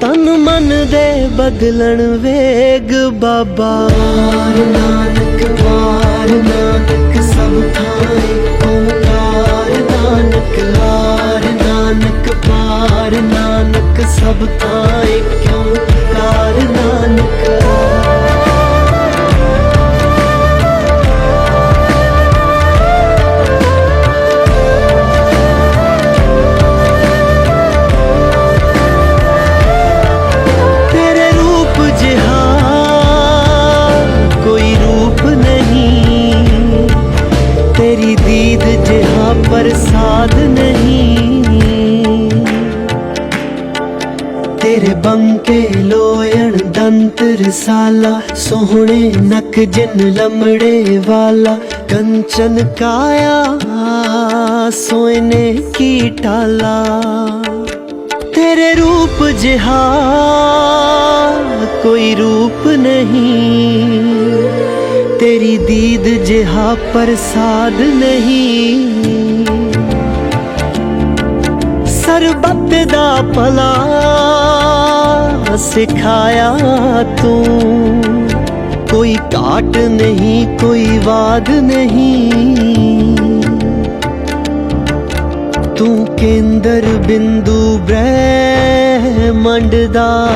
ਤਨ ਮਨ ਦੇ ਬਦਲਣ ਵੇਗ ਬਾਬਾ। ਨਾਨਕ ਵਾਰ ਨਾਨਕ ਸਭ ਥਾਂ ਪ੍ਰਸਾਦ ਨਹੀਂ ਤੇਰੇ ਬੰਕੇ ਲੋਇਣ ਦੰਤ ਰਸਾਲਾ ਸੋਹਣੇ ਨਕ ਜਿਨ ਲਮੜੇ ਵਾਲਾ ਕੰਚਨ ਕਾਇਆ ਸੋਇਨੇ ਕੀ ਟਾਲਾ ਤੇਰੇ ਰੂਪ ਜਿਹਾ ਕੋਈ ਰੂਪ ਨਹੀਂ ਤੇਰੀ ਦੀਦ ਜਿਹਾ ਪ੍ਰਸਾਦ ਨਹੀਂ ਸਰਬੱਤ ਦਾ ਭਲਾ ਸਿਖਾਇਆ ਤੂੰ। ਕੋਈ ਘਾਟ ਨਹੀਂ, ਕੋਈ ਵਾਦ ਨਹੀਂ। ਤੂੰ ਕੇਂਦਰ ਬਿੰਦੂ ਬ੍ਰਹਿਮੰਡ ਦਾ।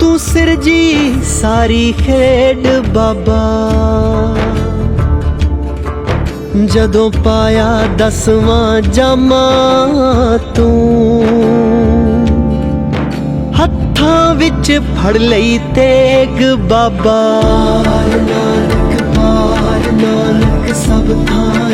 ਤੂੰ ਸਿਰਜੀ ਸਾਰੀ ਖੇਡ ਬਾਬਾ। ਜਦੋਂ ਪਾਇਆ ਦਸਵਾਂ ਜਾਮਾ ਤੂੰ। ਹੱਥਾਂ ਵਿੱਚ ਫੜ ਲਈ ਤੇਗ ਬਾਬਾ। ਨਾਨਕ ਪਾਰ ਨਾਨਕ, ਸਭ ਥਾਂ